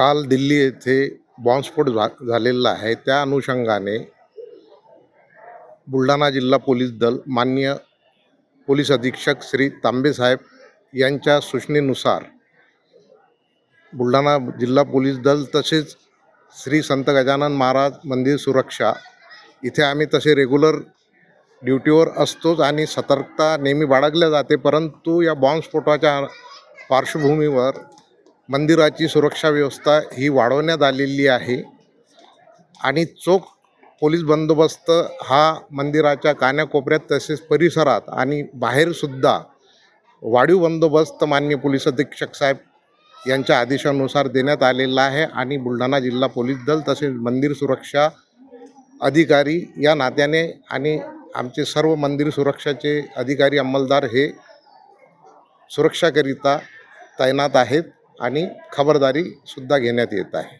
काल दिल्ली येथे बॉम्बस्फोट झा झालेला आहे. त्या अनुषंगाने बुलढाणा जिल्हा पोलीस दल मान्य पोलीस अधीक्षक श्री तांबेसाहेब यांच्या सूचनेनुसार बुलढाणा जिल्हा पोलीस दल तसेच श्री संत गजानन महाराज मंदिर सुरक्षा इथे आम्ही तसे रेग्युलर ड्युटीवर असतोच आणि सतर्कता नेहमी बाळगल्या जाते परंतु या बॉम्बस्फोटाच्या पार्श्वभूमीवर मंदिराची सुरक्षा व्यवस्था ही वाढवण्यात आलेली आहे. आणि चोख पोलीस बंदोबस्त हा मंदिराच्या कान्याकोपऱ्यात तसेच परिसरात आणि बाहेरसुद्धा वाढीव बंदोबस्त मान्य पोलीस अधीक्षक साहेब यांच्या आदेशानुसार देण्यात आलेला आहे आणि बुलढाणा जिल्हा पोलीस दल तसेच मंदिर सुरक्षा अधिकारी या नात्याने आणि आमचे सर्व मंदिर सुरक्षाचे अधिकारी अंमलदार हे सुरक्षाकरिता तैनात आहेत. आणि खबरदारीसुद्धा घेण्यात येत आहे.